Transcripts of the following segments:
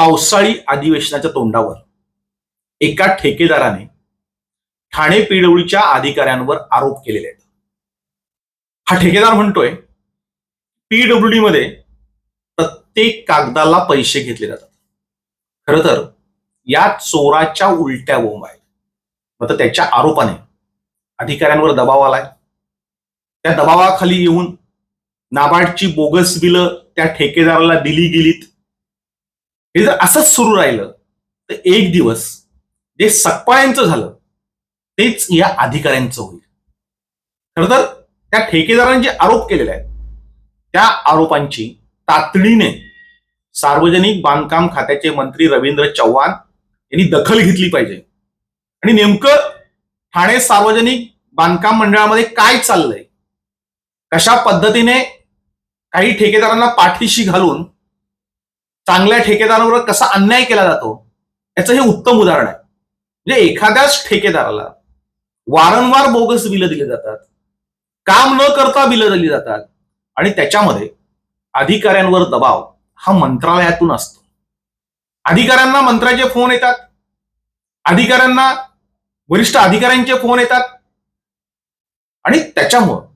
पावसाळी अधिवेशनाच्या तोंडावर एका ठेकेदाराने ठाणे पिडवळीच्या अधिकाऱ्यांवर आरोप केलेले आहेत. हा ठेकेदार म्हणतोय पीडब्ल्यूडी मध्ये प्रत्येक कागदाला पैसे घेतले जातात. खर तर या चोराच्या उलट्या बोंब आहेत. मात्र त्याच्या आरोपाने अधिकाऱ्यांवर दबाव आलाय. त्या दबावाखाली येऊन नाबार्डची बोगस बिलं त्या ठेकेदाराला दिली गेलीत. हे जर असंच सुरू राहिलं तर एक दिवस जे सकपाळ्यांचं झालं तेच या अधिकाऱ्यांचं होईल. खर तर त्या ठेकेदारांनी जे आरोप केलेले आहेत त्या आरोपांची तातडीने सार्वजनिक बांधकाम खात्याचे मंत्री रवींद्र चव्हाण यांनी दखल घेतली पाहिजे. आणि नेमकं ठाणे सार्वजनिक बांधकाम मंडळामध्ये काय चाललंय? कशा पद्धतीने काही ठेकेदारांना पाठीशी घालून चांगल्या ठेकेदारांवर कसा अन्याय केला जातो याचं हे उत्तम उदाहरण आहे. म्हणजे एखाद्याच ठेकेदाराला वारंवार बोगस बिलं दिली जातात काम न करता बिलं दिली जातात आणि त्याच्यामध्ये अधिकाऱ्यांवर दबाव हा मंत्रालयातून असतो. अधिकाऱ्यांना मंत्र्याचे फोन येतात अधिकाऱ्यांना वरिष्ठ अधिकाऱ्यांचे फोन येतात आणि त्याच्यामुळं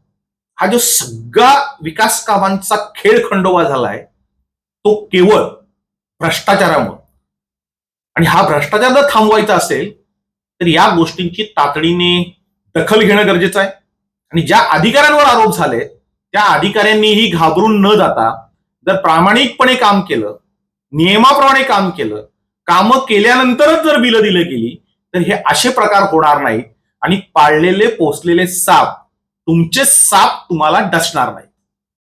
हा जो सगळा विकास कामांचा खेळ खंडोबा झालाय तो केवळ भ्रष्टाचारामुळे. आणि हा भ्रष्टाचार जर थांबवायचा असेल तर या गोष्टींची तातडीने दखल घेणं गरजेचं आहे. आणि ज्या अधिकाऱ्यांवर आरोप झाले त्या अधिकाऱ्यांनीही घाबरून न जाता जर प्रामाणिकपणे काम केलं नियमाप्रमाणे काम केलं कामं केल्यानंतरच जर बिलं दिलं गेली तर हे असे प्रकार होणार नाहीत. आणि पाळलेले पोचलेले साप तुमचे साप तुम्हाला डसणार नाही